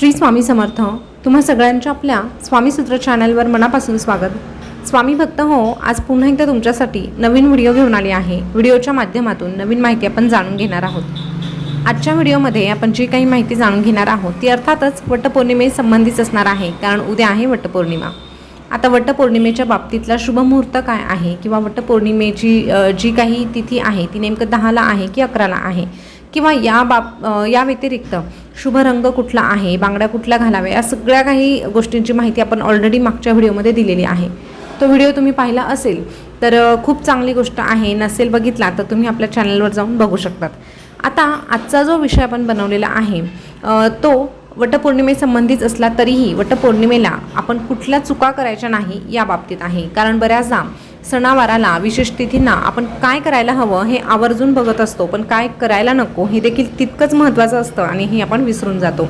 श्री स्वामी समर्थ तुम्हा सगळ्यांच्या आपल्या स्वामी सूत्र चॅनलवर मनापासून स्वागत. स्वामी भक्त हो आज पुन्हा एकदा तुमच्यासाठी नवीन व्हिडिओ घेऊन आली आहे. व्हिडिओच्या माध्यमातून नवीन माहिती आपण जाणून घेणार आहोत. आजच्या व्हिडिओमध्ये आपण जी काही माहिती जाणून घेणार आहोत ती अर्थातच वटपौर्णिमेसंबंधीच असणार आहे. कारण उद्या आहे वटपौर्णिमा. आता वटपौर्णिमेच्या बाबतीतला शुभमुहूर्त काय आहे? किंवा वटपौर्णिमेची जी काही तिथी आहे ती नेमकं दहाला आहे की अकराला आहे? किंवा या बाब या व्यतिरिक्त शुभ रंग कुठला आहे बांगड्या कुठल्या घालाव्या या सगळ्या काही गोष्टींची माहिती आपण ऑलरेडी मागच्या व्हिडिओमध्ये दिलेली आहे. तो व्हिडिओ तुम्ही पाहिला असेल तर खूप चांगली गोष्ट आहे. नसेल बघितला तर तुम्ही आपल्या चॅनलवर जाऊन बघू शकतात. आता आजचा जो विषय आपण बनवलेला आहे तो वटपौर्णिमेसंबंधीच असला तरीही वटपौर्णिमेला आपण कुठल्या चुका करायच्या नाही या बाबतीत आहे. कारण बऱ्याचदा सणावाराला विशेष तिथींना आपण काय करायला हवं हे आवर्जून बघत असतो पण काय करायला नको हे देखील तितकंच महत्त्वाचं असतं आणि हे आपण विसरून जातो.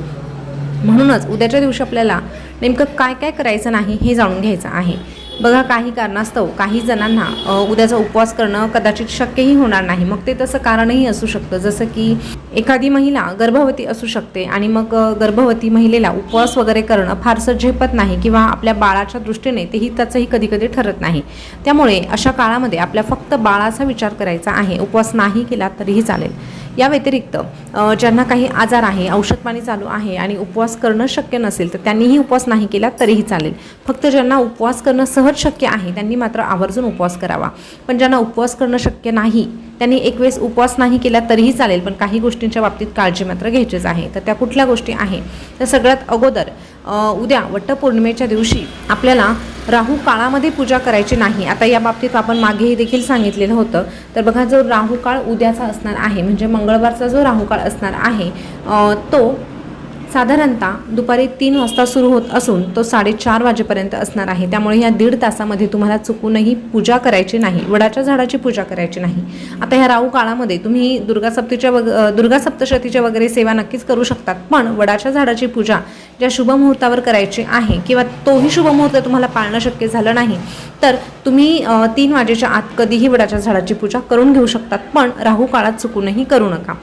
म्हणूनच उद्याच्या दिवशी आपल्याला नेमकं काय काय करायचं नाही हे जाणून घ्यायचं आहे. बघा काही कारणास्तव काही जणांना उद्याचा उपवास करणं कदाचित शक्यही होणार नाही. मग ते तसं कारणही असू शकतं. जसं की एखादी महिला गर्भवती असू शकते आणि मग गर्भवती महिलेला उपवास वगैरे करणं फारसं झेपत नाही किंवा आपल्या बाळाच्या दृष्टीने तेही त्याचंही कधी कधी ठरत नाही. त्यामुळे अशा काळामध्ये आपल्या फक्त बाळाचा विचार करायचा आहे. उपवास नाही केला तरीही चालेल. या व्यतिरिक्त ज्यांना काही आजार आहे औषधपाणी चालू आहे आणि उपवास करणं शक्य नसेल तर त्यांनीही उपवास नाही केला तरीही चालेल. फक्त ज्यांना उपवास करणं सहज शक्य आहे त्यांनी मात्र आवर्जून उपवास करावा. पण ज्यांना उपवास करणं शक्य नाही त्यांनी एक वेळेस उपवास नाही केला तरीही चालेल पण काही गोष्टींच्या बाबतीत काळजी मात्र घ्यायचीच आहे. तर त्या कुठल्या गोष्टी आहे तर सगळ्यात अगोदर उद्या वटपौर्णिमेच्या दिवशी आपल्याला राहू काळामध्ये पूजा करायची नाही. आता या बाबतीत आपण मागेही देखील सांगितलेलं होतं. तर बघा जो राहू काळ उद्याचा असणार आहे म्हणजे मंगळवारचा जो राहू काळ असणार आहे तो साधारणतः दुपारी तीन वाजता सुरू होत असून तो साडेचार वाजेपर्यंत असणार आहे. त्यामुळे या दीड तासामध्ये तुम्हाला चुकूनही पूजा करायची नाही वडाच्या झाडाची पूजा करायची नाही. आता ह्या राहू काळामध्ये तुम्ही दुर्गा सप्तीच्या वग दुर्गा सप्तशतीच्या वगैरे सेवा नक्कीच करू शकतात पण वडाच्या झाडाची पूजा ज्या शुभ मुहूर्तावर करायची आहे किंवा तोही शुभ मुहूर्त तुम्हाला पाळणं शक्य झालं नाही तर तुम्ही तीन वाजेच्या आत कधीही वडाच्या झाडाची पूजा करून घेऊ शकतात पण राहू काळात चुकूनही करू नका.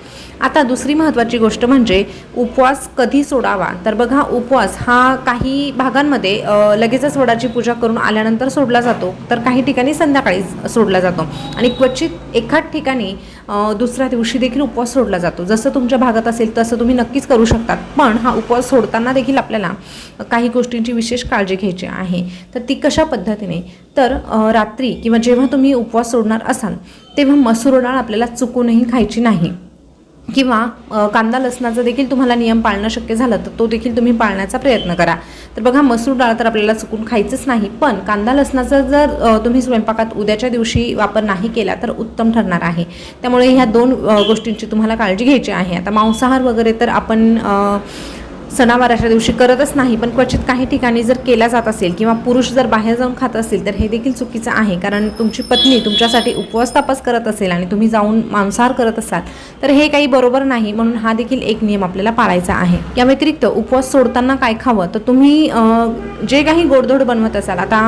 आता दुसरी महत्त्वाची गोष्ट म्हणजे उपवास कधी सोडावा? तर बघा उपवास हा काही भागांमध्ये लगेचच वडाची पूजा करून आल्यानंतर सोडला जातो तर काही ठिकाणी संध्याकाळी सोडला जातो. आणि क्वचित एखाद ठिकाणी दुसऱ्या दिवशी देखील उपवास सोडला जातो. जसं तुमच्या भागात असेल तसं तुम्ही नक्कीच करू शकतात. पण हा उपवास सोडताना देखील आपल्याला काही गोष्टींची विशेष काळजी घ्यायची आहे. तर ती कशा पद्धतीने? तर रात्री किंवा जेव्हा तुम्ही उपवास सोडणार असाल तेव्हा मसूर डाळ आपल्याला चुकूनही खायची नाही. किंवा कांदा लसणाचा देखील तुम्हाला नियम पाळणं शक्य झालं तर तो देखील तुम्ही पाळण्याचा प्रयत्न करा. तर बघा मसूर डाळ तर आपल्याला चुकून खायचंच नाही पण कांदा लसणाचा जर तुम्ही स्वयंपाकात उद्याच्या दिवशी वापर नाही केला तर उत्तम ठरणार आहे. त्यामुळे ह्या दोन गोष्टींची तुम्हाला काळजी घ्यायची आहे. आता मांसाहार वगैरे तर आपण सणावाराच्या दिवशी करतच नाही पण क्वचित काही ठिकाणी जर केला जात असेल किंवा पुरुष जर बाहेर जाऊन खात असेल तर हे देखील चुकीचं आहे. कारण तुमची पत्नी तुमच्यासाठी उपवास तपास करत असेल आणि तुम्ही जाऊन मांसाहार करत असाल तर हे काही बरोबर नाही म्हणून हा देखील एक नियम आपल्याला पाळायचा आहे. या व्यतिरिक्त उपवास सोडताना काय खावं? तर तुम्ही जे काही गोडधोड बनवत असाल आता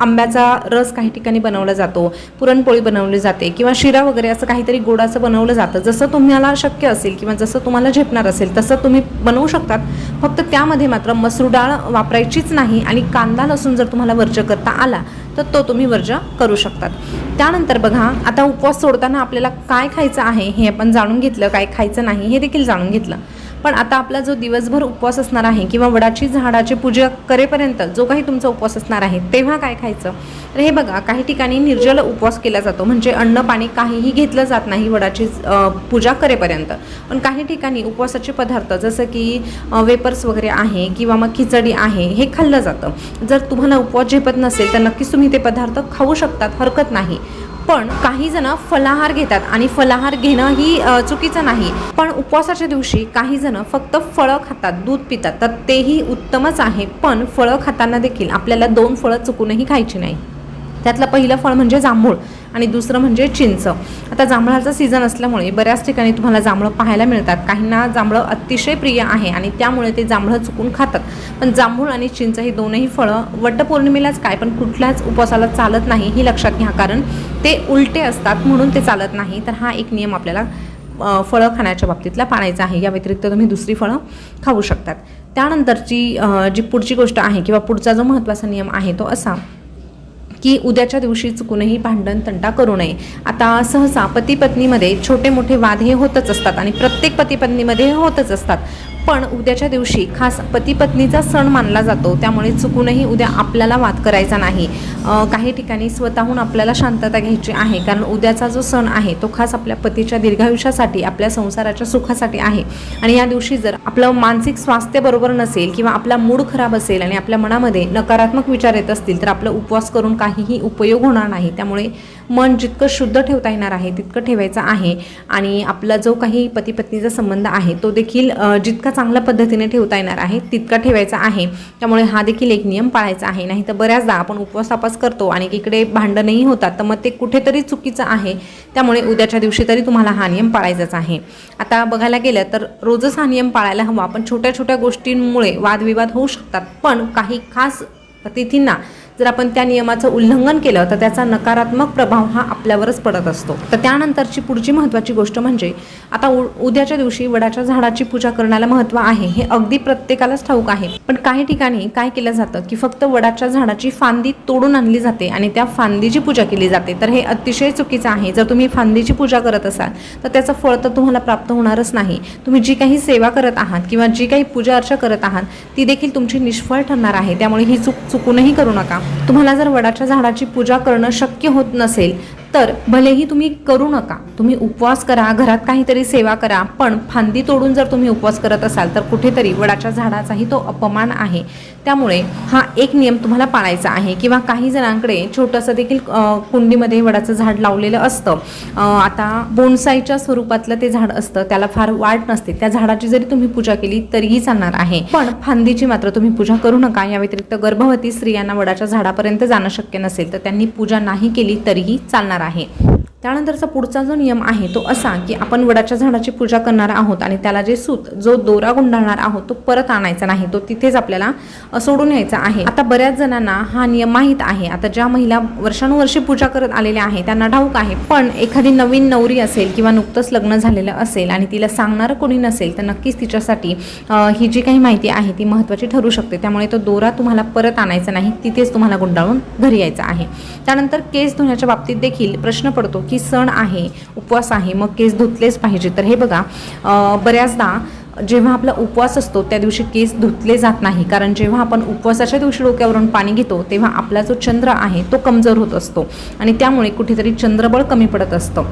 आंब्याचा रस काही ठिकाणी बनवला जातो पुरणपोळी बनवली जाते किंवा शिरा वगैरे असं काहीतरी गोडाचं बनवलं जातं. जसं तुम्हाला शक्य असेल किंवा जसं तुम्हाला झेपणार असेल तसं तुम्ही बनवू शकतात. फक्त त्यामध्ये मात्र मसूर डाळ वापरायचीच नाही आणि कांदा लसूण जर तुम्हाला वर्ज करता आला तर तो तुम्ही वर्ज करू शकतात. त्यानंतर बघा आता उपवास सोडताना आपल्याला काय खायचं आहे हे आपण जाणून घेतलं काय खायचं नाही हे देखील जाणून घेतलं. पण आता आपला जो दिवसभर उपवास असणार आहे किंवा वडाची झाडाची पूजा करेपर्यंत जो काही तुमचा उपवास असणार आहे तेव्हा काय खायचं? तर हे बघा काही ठिकाणी निर्जल उपवास केला जातो. म्हणजे अन्न पाणी काहीही घेतलं जात नाही वडाची पूजा करेपर्यंत. पण काही ठिकाणी उपवासाचे पदार्थ जसं की वेपर्स वगैरे आहे किंवा मग खिचडी आहे हे खाल्लं जातं. जर तुम्हाला उपवास झेपत नसेल तर नक्कीच तुम्ही ते पदार्थ खाऊ शकतात हरकत नाही. पण काही जण फलाहार घेतात आणि फलाहार घेणं ही चुकीचं नाही. पण उपवासाच्या दिवशी काही जण फक्त फळं खातात दूध पितात. तर तेही उत्तमच आहे पण फळं खाताना देखील आपल्याला दोन फळं चुकूनही खायची नाही. त्यातलं पहिलं फळ म्हणजे जांभूळ. आणि दुसरं म्हणजे चिंच. आता जांभळाचा सीझन असल्यामुळे बऱ्याच ठिकाणी तुम्हाला जांभळं पाहायला मिळतात. काहींना जांभळं अतिशय प्रिय आहे आणि त्यामुळे ते जांभळं चुकून खातात. पण जांभूळ आणि चिंच ही दोनही फळं वटपौर्णिमेलाच काय? पण कुठल्याच उपवासाला चालत नाही ही लक्षात घ्या. कारण ते उलटे असतात म्हणून ते चालत नाही. तर हा एक नियम आपल्याला फळं खाण्याच्या बाबतीतला पाळायचा आहे. या व्यतिरिक्त तुम्ही दुसरी फळं खाऊ शकतात. त्यानंतरची जी पुढची गोष्ट आहे किंवा पुढचा जो महत्त्वाचा नियम आहे तो असा. की उद्याच्या दिवशी चुकूनही भांडण तंटा करू नये. आता सहसा पती पत्नीमध्ये छोटे मोठे वाद हे होतच असतात आणि प्रत्येक पती पत्नीमध्ये होतच असतात. पण उद्याच्या दिवशी खास पती पत्नीचा सण मानला जातो. त्यामुळे चुकूनही उद्या आपल्याला वाद करायचा नाही. काही ठिकाणी स्वतःहून आपल्याला शांतता घ्यायची आहे. कारण उद्याचा जो सण आहे तो खास आपल्या पतीच्या दीर्घायुष्यासाठी आपल्या संसाराच्या सुखासाठी आहे. आणि या दिवशी जर आपलं मानसिक स्वास्थ्य बरोबर नसेल किंवा आपला मूड खराब असेल आणि आपल्या मनामध्ये नकारात्मक विचार येत असतील तर आपलं उपवास करून काहीही उपयोग होणार नाही. त्यामुळे मन जितकं शुद्ध ठेवता येणार आहे तितकं ठेवायचं आहे. आणि आपला जो काही पती पत्नीचा संबंध आहे तो देखील जितका चांगल्या पद्धतीने ठेवता येणार आहे तितका ठेवायचा आहे. त्यामुळे हा देखील एक नियम पाळायचा आहे. नाही तर बऱ्याचदा आपण उपवास तापास करतो आणि इकडे भांडणही होतात तर मग ते कुठेतरी चुकीचं आहे. त्यामुळे उद्याच्या दिवशी तरी तुम्हाला हा नियम पाळायचाच आहे. आता बघायला गेलं तर रोजच हा नियम पाळायला हवा पण छोट्या छोट्या गोष्टींमुळे वादविवाद होऊ शकतात. पण काही खास तिथींना जर आपण त्या नियमाचं उल्लंघन केलं तर त्याचा नकारात्मक प्रभाव हा आपल्यावरच पडत असतो. तर त्यानंतरची पुढची महत्त्वाची गोष्ट म्हणजे आता उ उद्याच्या दिवशी वडाच्या झाडाची पूजा करण्याला महत्त्व आहे हे अगदी प्रत्येकालाच ठाऊक आहे. पण काही ठिकाणी काय केलं जातं की फक्त वडाच्या झाडाची फांदी तोडून आणली जाते आणि त्या फांदीची पूजा केली जाते. तर हे अतिशय चुकीचं आहे. जर तुम्ही फांदीची पूजा करत असाल तर त्याचं फळ तर तुम्हाला प्राप्त होणारच नाही. तुम्ही जी काही सेवा करत आहात किंवा जी काही पूजा अर्चा करत आहात ती देखील तुमची निष्फळ ठरणार आहे. त्यामुळे ही चूक चुकूनही करू नका. तुम्हाला जर वडाच्या झाडाची पूजा करणं शक्य होत नसेल तर भलेही तुम्ही करू नका तुम्ही उपवास करा घरात काहीतरी सेवा करा पण फांदी तोडून जर तुम्ही उपवास करत असाल तर कुठेतरी वडाच्या झाडाचाही तो अपमान आहे. त्यामुळे हा एक नियम तुम्हाला पाळायचा आहे. किंवा काही जणांकडे छोटंसं देखील कुंडीमध्ये वडाचं झाड लावलेलं असतं. आता बोनसाईच्या स्वरूपातलं ते झाड असतं त्याला फार वाट नसते. त्या झाडाची जरी तुम्ही पूजा केली तरीही चालणार आहे. पण फांदीची मात्र तुम्ही पूजा करू नका. या व्यतिरिक्त गर्भवती स्त्रियांना वडाच्या झाडापर्यंत जाणं शक्य नसेल तर त्यांनी पूजा नाही केली तरीही चालणार आहे. त्यानंतरचा पुढचा जो नियम आहे तो असा की आपण वडाच्या झाडाची पूजा करणार आहोत आणि त्याला जे सूत जो दोरा गुंडाळणार आहोत तो परत आणायचा नाही तो तिथेच आपल्याला सोडून यायचा आहे. आता बऱ्याच जणांना हा नियम माहीत आहे. आता ज्या महिला वर्षानुवर्षे पूजा करत आलेल्या आहे त्यांना ठाऊक आहे पण एखादी नवीन नवरी असेल किंवा नुकतंच लग्न झालेलं असेल आणि तिला सांगणारं कोणी नसेल तर नक्कीच तिच्यासाठी ही जी काही माहिती आहे ती महत्त्वाची ठरू शकते. त्यामुळे तो दोरा तुम्हाला परत आणायचा नाही तिथेच तुम्हाला गुंडाळून घरी यायचं आहे. त्यानंतर केस धुण्याच्या बाबतीत देखील प्रश्न पडतो की सण आहे उपवास आहे मग केस धुतलेच पाहिजे. तर हे बघा बऱ्याचदा जेव्हा आपला उपवास असतो त्या दिवशी केस धुतले जात नाही. कारण जेव्हा आपण उपवासाच्या दिवशी डोक्यावरून पाणी घेतो तेव्हा आपला जो चंद्र आहे तो कमजोर होत असतो. आणि त्यामुळे कुठेतरी चंद्रबळ कमी पडत असतं.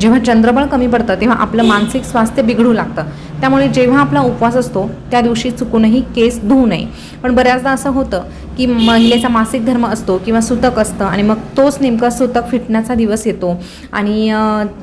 जेव्हा चंद्रबळ कमी पडतं तेव्हा आपलं मानसिक स्वास्थ्य बिघडू लागतं. त्यामुळे जेव्हा आपला उपवास असतो त्या दिवशी चुकूनही केस धुवू नये. पण बऱ्याचदा असं होतं की महिलेचा मासिक धर्म असतो किंवा सुतक असतं आणि मग तोच नेमका सुतक फिटण्याचा दिवस येतो. आणि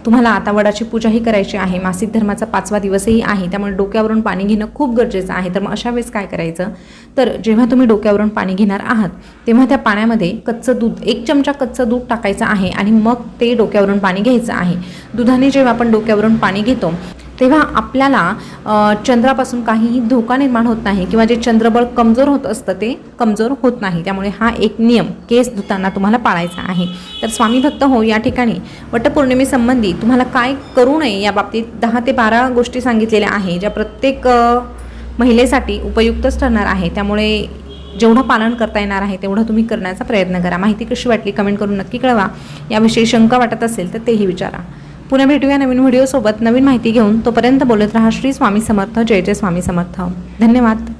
तुम्हाला आता वडाची पूजाही करायची आहे. मासिक धर्माचा पाचवा दिवसही आहे. त्यामुळे डोक्यावरून पाणी घेणं खूप गरजेचं आहे. तर मग अशा वेळेस काय करायचं? तर जेव्हा तुम्ही डोक्यावरून पाणी घेणार आहात तेव्हा त्या पाण्यामध्ये कच्चं दूध एक चमचा कच्चं दूध टाकायचं आहे आणि मग ते डोक्यावरून पाणी घ्यायचं आहे. दुधाने जेव्हा आपण डोक्यावरून पाणी घेतो तेव्हा आपल्याला चंद्रापासून काहीही धोका निर्माण होत नाही किंवा जे चंद्रबळ कमजोर होत असतं ते कमजोर होत नाही. त्यामुळे हा एक नियम केस धुताना तुम्हाला पाळायचा आहे. तर स्वामी भक्त हो या ठिकाणी वटपौर्णिमेसंबंधी तुम्हाला काय करू नये या बाबतीत दहा ते बारा गोष्टी सांगितलेल्या आहे ज्या प्रत्येक महिलेसाठी उपयुक्तच ठरणार आहे. त्यामुळे जेवढं पालन करता येणार आहे तेवढं तुम्ही करण्याचा प्रयत्न करा. माहिती कशी वाटली कमेंट करून नक्की कळवा. याविषयी शंका वाटत असेल तर तेही विचारा. पुन्हा भेटूया नवीन व्हिडिओसोबत. नवीन माहिती घेऊन तोपर्यंत बोलत राहा. श्री स्वामी समर्थ. जय जय स्वामी समर्थ. धन्यवाद.